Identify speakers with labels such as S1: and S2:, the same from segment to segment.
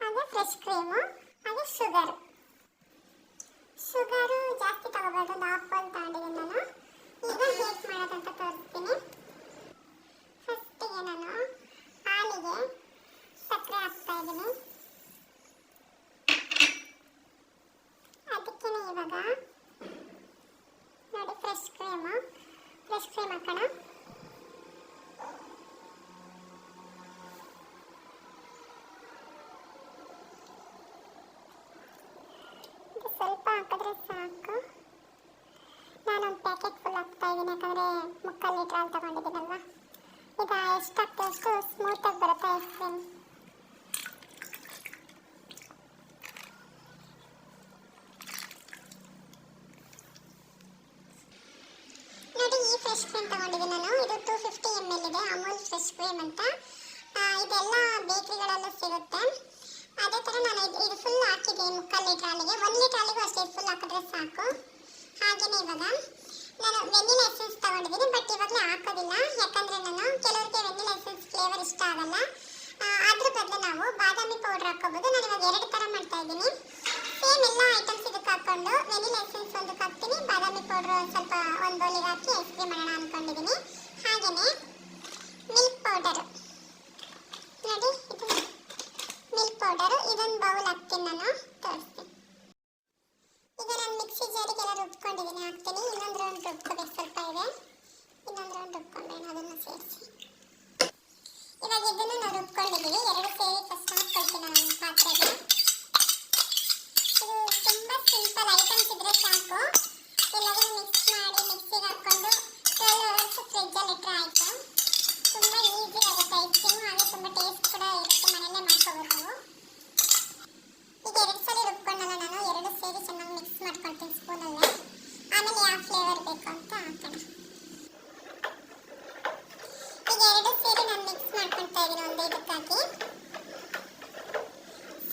S1: ಹಾಗೆ fresh cream ಹಾಗೆ sugar sugar ಜಾಸ್ತಿ ತಗೋಬಾರ್ದು, ಒಂದು ಬಾಲ್ ತಗೊಂಡಿದ್ದೀನಿ ನಾನು. ಈಗ ಹೇಗೆ ಮಾಡೋದಂತ ತೋರಿಸ್ತೀನಿ. ಫಸ್ಟಿಗೆ ನಾನು ಹಾಲಿಗೆ ಸಕ್ಕರೆ ಹಾಕ್ತಾ ಇದ್ದೀನಿ ಅದಕ್ಕೆ ಇವಾಗ ನೋಡಿ ಫ್ರೆಶ್ ಕ್ರೀಮು ಫ್ರೆಶ್ ಕ್ರೀಮ್ ಹಾಕೋಣ ಇದು ಸ್ವಲ್ಪ ಹಾಕಿದ್ರೆ ಸಾಕು. ನಾನೊಂದು ಪ್ಯಾಕೆಟ್ ಫುಲ್ ಹಾಕ್ತಾ ಇದ್ದೀನಿ, ಯಾಕಂದರೆ ಮುಕ್ಕಾಲು ಲೀಟ್ರ್ ಹಾಲು ತಗೊಂಡಿದ್ದೀನಲ್ವ? ಈಗ ಎಷ್ಟು ಸ್ಮೂತಾಗಿ ಬರುತ್ತೆ ಐಸ್ ನೋಡಿ, ಈ ಫ್ರೆಶ್ ಕ್ರೀಮ್ ತಗೊಂಡಿದ್ದೀನಿ ನಾನು. ಇದು ಟೂ ಫಿಫ್ಟಿ ಇದೆ, ಅಮೂಲ್ ಫ್ರೆಶ್ ಅಂತ. ಇದೆಲ್ಲ ಬೇಕ್ರಿಗಳಲ್ಲೂ ಸಿಗುತ್ತೆ. ಅದೇ ಥರ ನಾನು ಇದು ಫುಲ್ ಹಾಕಿದೆ ಮುಕ್ಕಾಲು ಲೀಟ್ರ್ ಹಾಲಿಗೆ ಒಂದು ಲೀಟ್ರ್ ಹಾಲಿಗೂ ಅಷ್ಟೇ ಫುಲ್ ಹಾಕಿದ್ರೆ ಸಾಕು. ಹಾಗೆಯೇ ಇವಾಗ. ನಾನು ವೆನಿಲಾ ಎಸೆನ್ಸ್ ತಗೊಂಡಿದ್ದೀನಿ ಬಟ್ ಇವಾಗಲೇ ಹಾಕೋದಿಲ್ಲ. ಯಾಕಂದರೆ ನಾನು ಕೆಲವರಿಗೆ ವೆನಿಲಾ ಎಸೆನ್ಸ್ ಫ್ಲೇವರ್ ಇಷ್ಟ ಆಗಲ್ಲ. ಅದ್ರ ಬದಲು ನಾವು ಬಾದಾಮಿ ಪೌಡರ್ ಹಾಕೋಬೋದು. ನಾನು ಇವಾಗ ಎರಡು ಥರ ಮಾಡ್ತಾ ಇದ್ದೀನಿ. ಸೇಮ್ ಎಲ್ಲ ಐಟಮ್ಸ್ ಇದಕ್ಕೆ ಹಾಕ್ಕೊಂಡು ವೆನಿಲಾ ಎಸೆನ್ಸ್ ಒಂದಕ್ಕೆ ಹಾಕ್ತೀನಿ, ಬಾದಾಮಿ ಪೌಡರ್ ಒಂದು ಸ್ವಲ್ಪ ಒಂದು ಬೌಲಿಗೆ ಹಾಕಿ ಐಸ್ ಕ್ರೀಮ್ ಮಾಡೋಣ ಅಂದ್ಕೊಂಡಿದ್ದೀನಿ ಹಾಗೆಯೇ ಮಿಲ್ಕ್ ಪೌಡರ್ ನೋಡಿ ಇದು ಮಿಲ್ಕ್ ಪೌಡರು ಇದೊಂದು ಬೌಲ್ ಹಾಕ್ತೀನಿ ನಾನು ತೋರಿಸ್ತೀನಿ ಈಗ ನಾನು ಮಿಕ್ಸಿ ಜಾರಿಗೆಲ್ಲ ರುಬ್ಕೊಂಡಿದ್ದೀನಿ ಹಾಕ್ತೀನಿ ಇನ್ನೊಂದು ರೌಂಡ್ ರುಬ್ಕೋಬೇಕು ಸ್ವಲ್ಪ ಇದೆ ಇನ್ನೊಂದು ರೌಂಡ್ ರುಬ್ಕೊಂಬೇಡ ಅದನ್ನು ಸೇರಿಸಿ ಇವಾಗ ಇದನ್ನು ನಾವು ರುಬ್ಕೊಂಡಿದ್ದೀವಿ ಎರಡು ಸೇರಿ ಫಸ್ಟ್ ಹಾಕ್ಕೊಳ್ತೀನಿ ನಾನು ಪಾತ್ರೆಗೆ ಇದು ತುಂಬ ಸಿಂಪಲ್ ಐಟಮ್ಸ್ ಇದ್ರೆ ಸಾಕು ಎಲ್ಲಾದರೂ ಮಿಕ್ಸ್ ಮಾಡಿ ಮಿಕ್ಸಿಗೆ ಹಾಕ್ಕೊಂಡು ಟ್ವೆಲ್ ಅವರ್ಸ್ ಫ್ರಿಜ್ಜಲ್ಲಿ ಇಟ್ಟರೆ ಆಯಿತು ತುಂಬ ಈಸಿ ಆಗುತ್ತೆ ಐಸ್ ಕ್ರೀಮ್ ಹಾಗೆ ತುಂಬ ಟೇಸ್ಟ್ ಕೂಡ ಇರುತ್ತೆ ಮನೆಯಲ್ಲೇ ಮಾಡ್ಕೋಬೋದು ನಾವು ಈಗ ಎರಡು ಸಲ ರುಬ್ಕೊಂಡಲ್ಲ ನಾನು ಎರಡು ಸೇರಿ ಚೆನ್ನಾಗಿ ಮಿಕ್ಸ್ ಮಾಡ್ಕೊಳ್ತೀನಿ ಸ್ಪೂನಲ್ಲೇ ಆಮೇಲೆ ಯಾವ ಫ್ಲೇವರ್ ಅಂತ ಹಾಕೋಣ ಈಗ ಎರಡು ಸೇರಿ ನಾನು ಮಿಕ್ಸ್ ಮಾಡ್ಕೊಳ್ತಾ ಇದ್ದೀನಿ ಒಂದು ಇದಕ್ಕಾಗಿ.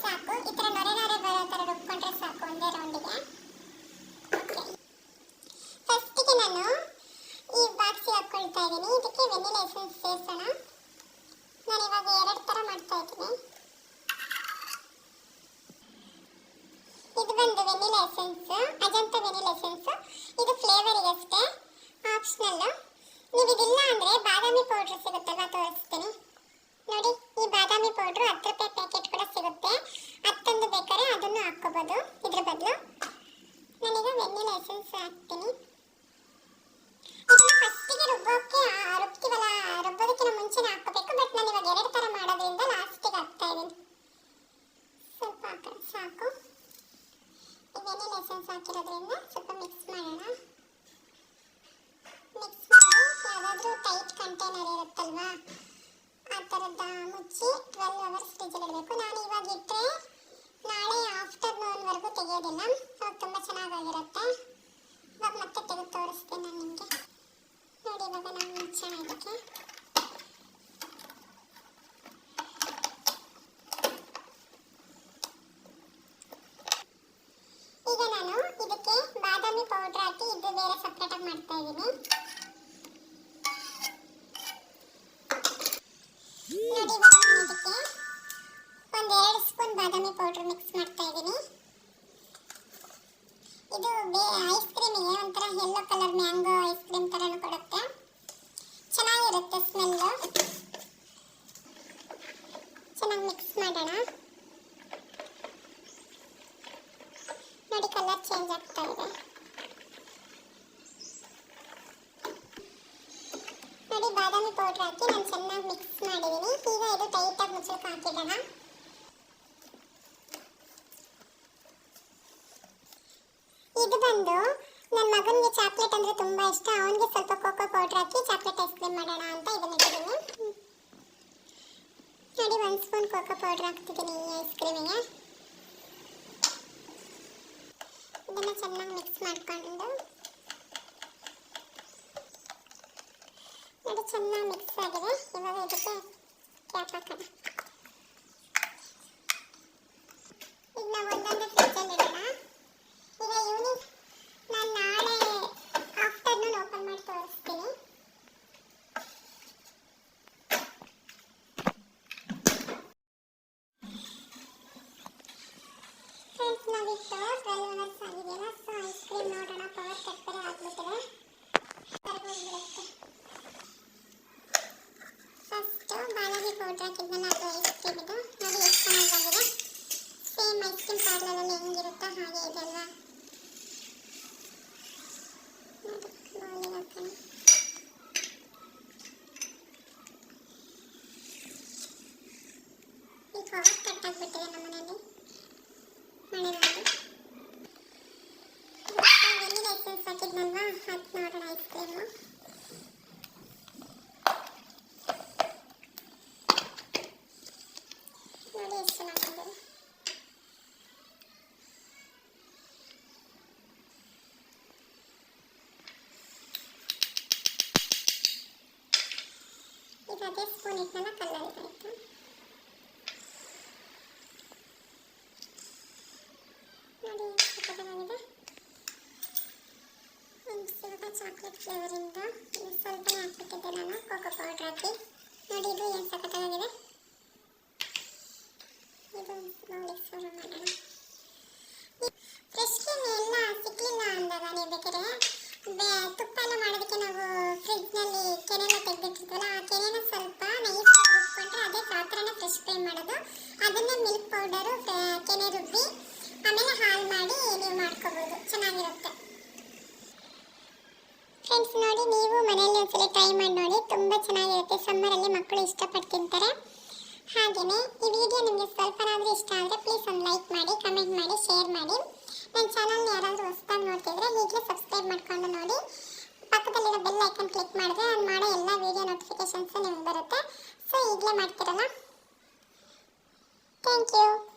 S1: ಸಾಕು, ಈ ಥರ ನೊರೆ ನೊರೆ ಬರೋ ಥರ ರುಬ್ಕೊಂಡ್ರೆ ಸಾಕು ಒಂದೇ ರೌಂಡಿಗೆ ಫಸ್ಟಿಗೆ ನಾನು ಈ ಬಾಕ್ಸಿಗೆ ಹಾಕ್ಕೊಳ್ತಾ ಇದ್ದೀನಿ ಇದಕ್ಕೆ ವೆನಿಲಾ ಎಸೆನ್ಸ್ ಸೇರಿಸೋಣ ನಾನು ಇವಾಗ ಎರಡು ಥರ ಮಾಡ್ತಾ ಇದ್ದೀನಿ ಇದು ಬಂದು vanilla essence Ajanta vanilla essence ಇದು ಫ್ಲೇವರಿಗೆ ಅಷ್ಟೇ ಆಪ್ಷನಲ್ ನೀವು ಇದಿಲ್ಲ ಅಂದರೆ ಬಾದಾಮಿ ಪೌಡ್ರ್ ಸಿಗುತ್ತಲ್ವ ತೋರಿಸ್ತೀನಿ ನೋಡಿ, ಈ ಬಾದಾಮಿ ಪೌಡ್ರು ಹತ್ತು ರೂಪಾಯಿ ಪ್ಯಾಕೆಟ್ ಕೂಡ ಸಿಗುತ್ತೆ. ಹತ್ತೊಂದು ಬೇಕಾದ್ರೆ ಅದನ್ನು ಹಾಕ್ಕೋಬೋದು, ಇದ್ರ ಬದಲು. ನಾನೀಗ ವೆನ್ನಿಲ್ ಎಸೆನ್ಸ್ ಹಾಕ್ತೀನಿ. ಇದನ್ನ ಫಸ್ಟಿಗೆ ರುಬ್ಬೋಕ್ಕೆ ರುಬ್ತೀವಲ್ಲ, ರುಬ್ಬೋದಕ್ಕಿಂತ ಮುಂಚೆನೇ ಹಾಕ್ಕೋಬೇಕು, ಬಟ್ ನಾನು ಇವಾಗ ಎರಡು ಥರ ಮಾಡೋದ್ರಿಂದ ಲಾಸ್ಟಿಗೆ ಹಾಕ್ತಾ ಇದ್ದೀನಿ ಸ್ವಲ್ಪ ಹಾಕೋಣ ಸಾಕು. ಈ ವೆನಿಲಾ ಎಸೆನ್ಸ್ ಹಾಕಿರೋದ್ರಿಂದ ಸ್ವಲ್ಪ ಮಿಕ್ಸ್ ಮಾಡೋಣ. ಯಾವುದಾದ್ರೂ ಟೈಟ್ ಕಂಟೈನರ್ ಇರುತ್ತಲ್ವಾ? ಆ ಥರದ ಮುಚ್ಚಿ ಟ್ವೆಲ್ ಅವರ್ಸ್ ಫ್ರಿಜ್ಜಲ್ಲಿ ಇಡಬೇಕು. ನಾನು ಇವಾಗ ಇಟ್ಟರೆ ನಾಳೆ ಆಫ್ಟರ್ನೂನ್ವರೆಗೂ ತೆಗೆಯೋದಿಲ್ಲ. ಅವಾಗ ತುಂಬ ಚೆನ್ನಾಗಾಗಿರುತ್ತೆ. ಇವಾಗ ಮತ್ತೆ ತೆಗೆದು ತೋರಿಸ್ತೀನಿ ನಾನು ನಿಮಗೆ. ನೋಡಿ ಇವಾಗ ನಾನು ಮುಚ್ಚೋಣ ಇದಕ್ಕೆ. ಈಗ ನಾನು ಇದಕ್ಕೆ ಬಾದಾಮಿ ಪೌಡರ್ ಹಾಕಿ ಇದು ಬೇರೆ ಸಪ್ರೇಟಾಗಿ ಮಾಡ್ತಾ ಇದ್ದೀನಿ. ಚೇಂಜ್ ಆಗ್ತಾ ಇದೆ ನೋಡಿ, ಬಾದಾಮಿ ಪೌಡರ್ ಹಾಕಿ ನಾನು ಚೆನ್ನಾಗಿ ಮಿಕ್ಸ್ ಮಾಡಿದ್ದೀನಿ ಈಗ ಇದು ಟೈಟಾಗಿ ಮುಚ್ಚಳಕ್ಕೆ ಹಾಕಿದ್ದಾನ ಇದು ಬಂದು ನನ್ನ ಮಗನಿಗೆ ಚಾಕ್ಲೇಟ್ ಅಂದರೆ ತುಂಬ ಇಷ್ಟ. ಅವನಿಗೆ ಸ್ವಲ್ಪ ಕೋಕೋ ಪೌಡರ್ ಹಾಕಿ ಚಾಕ್ಲೇಟ್ ಐಸ್ ಕ್ರೀಮ್ ಮಾಡೋಣ ಅಂತ ಇದನ್ನ ಇಟ್ಟಿದ್ದೀನಿ. ನೋಡಿ, ಒಂದು ಸ್ಪೂನ್ ಕೋಕೋ ಪೌಡರ್ ಹಾಕ್ತಿದ್ದೀನಿ ಈ ಐಸ್ ಕ್ರೀಮಿಗೆ ಇದನ್ನು ಚೆನ್ನಾಗಿ ಮಿಕ್ಸ್ ಮಾಡಿಕೊಂಡು ನೋಡಿ ಚೆನ್ನಾಗಿ ಮಿಕ್ಸ್ ಆಗಿದೆ. ಇವಾಗ ಇದಕ್ಕೆ ಕ್ಯಾಪ್ ಹಾಕೋಣ ಬಿಟ್ಟು ಟ್ವೆಲ್ ಅವರ್ಸ್ ಆಗಿದೆಯಲ್ಲ ಸೊ ಐಸ್ ಕ್ರೀಮ್ ನೋಡೋಣ ಪವರ್ ಕಟ್ ಬೇರೆ ಆಗ್ಬಿಟ್ಟಿದೆ ಕರ್ಗೋಗ್ಬಿಡುತ್ತೆ ಫಸ್ಟು ಬಾಲಾಜಿ ಪೌಡ್ರ್ ಹಾಕಿದ್ನಲ್ಲ ಅದು ಐಸ್ ಕ್ರೀಮ್ ಇದು ನೋಡಿ ಎಷ್ಟು ಚೆನ್ನಾಗಿದೆ ಸೇಮ್ ಐಸ್ ಕ್ರೀಮ್ ಪಾರ್ಲರಲ್ಲಿ ಹೆಂಗಿರುತ್ತೋ ಹಾಗೆ ಇದೆಲ್ಲ ಈ ಪವರ್ ಕಟ್ ಆಗಿಬಿಟ್ಟಿದೆ ನಮ್ಮ ಮನೇಲಿ ಮಳೆ ಬಂದು ವೆನಿಲಾ ಎಸೆನ್ಸ್ ಹಾಕಿದ್ನಲ್ವಾ ಅದು ನೋಡೋಣ ಐಸ್ ಕ್ರೀಮು ನೋಡಿ ಎಷ್ಟು ಚೆನ್ನಾಗಿ ಬಂದಿದೆ ಈಗ ಅದೇ ಸ್ಪೂನ್ ಕಲ್ಲಲ್ಲಿ ಆಯಿತು ನೋಡಿ ಸಖತ್ತಾಗಿದೆ ಇವಾಗ ಚಾಕ್ಲೇಟ್ ಫ್ಲೇವರಿಂದ ಸ್ವಲ್ಪ ಹಾಕ್ಬಿಟ್ಟಿದ್ದೆ ನಾನು ಕೋಕೋ ಪೌಡ್ರ್ ಹಾಕಿ. ನೋಡಿ ಇದು ಏನು ಸಖತ್ತಾಗಿದೆ ಅದನ್ನೇ ಮಿಲ್ಕ್ ಪೌಡರು ಕೆನೆ ರುಬ್ಬಿ, ಆಮೇಲೆ ಹಾಲು ಮಾಡಿ ನೀವು ಮಾಡ್ಕೋಬೋದು. ಚೆನ್ನಾಗಿರುತ್ತೆ. ಫ್ರೆಂಡ್ಸ್ ನೋಡಿ, ನೀವು ಮನೆಯಲ್ಲಿ ಒಂದ್ಸಲ ಟ್ರೈ ಮಾಡಿ ನೋಡಿ, ತುಂಬ ಚೆನ್ನಾಗಿರುತ್ತೆ. ಸಮ್ಮರಲ್ಲಿ ಮಕ್ಕಳು ಇಷ್ಟಪಟ್ಟು ತಿಂತಾರೆ. ಹಾಗೆಯೇ ಈ ವಿಡಿಯೋ ನಿಮಗೆ ಸ್ವಲ್ಪನಾದರೂ ಇಷ್ಟ ಆದರೆ ಪ್ಲೀಸ್ ಒಂದು ಲೈಕ್ ಮಾಡಿ ಕಮೆಂಟ್ ಮಾಡಿ ಶೇರ್ ಮಾಡಿ. ನನ್ನ ಚಾನಲ್ನ ಯಾರಾದರೂ ಹೊಸದಾಗಿ ನೋಡ್ತಿದ್ರೆ ಈಗಲೇ ಸಬ್ಸ್ಕ್ರೈಬ್ ಮಾಡ್ಕೊಂಡು ನೋಡಿ. ಪಕ್ಕದಲ್ಲಿರೋ ಬೆಲ್ ಐಕನ್ ಕ್ಲಿಕ್ ಮಾಡಿದ್ರೆ ನಾನು ಮಾಡೋ ಎಲ್ಲ ವಿಡಿಯೋ ನೋಟಿಫಿಕೇಶನ್ಸು ನಿಮ್ಗೆ ಬರುತ್ತೆ. ಸೊ ಈಗಲೇ ಮಾಡ್ತಿರಲ್ಲ? Thank you.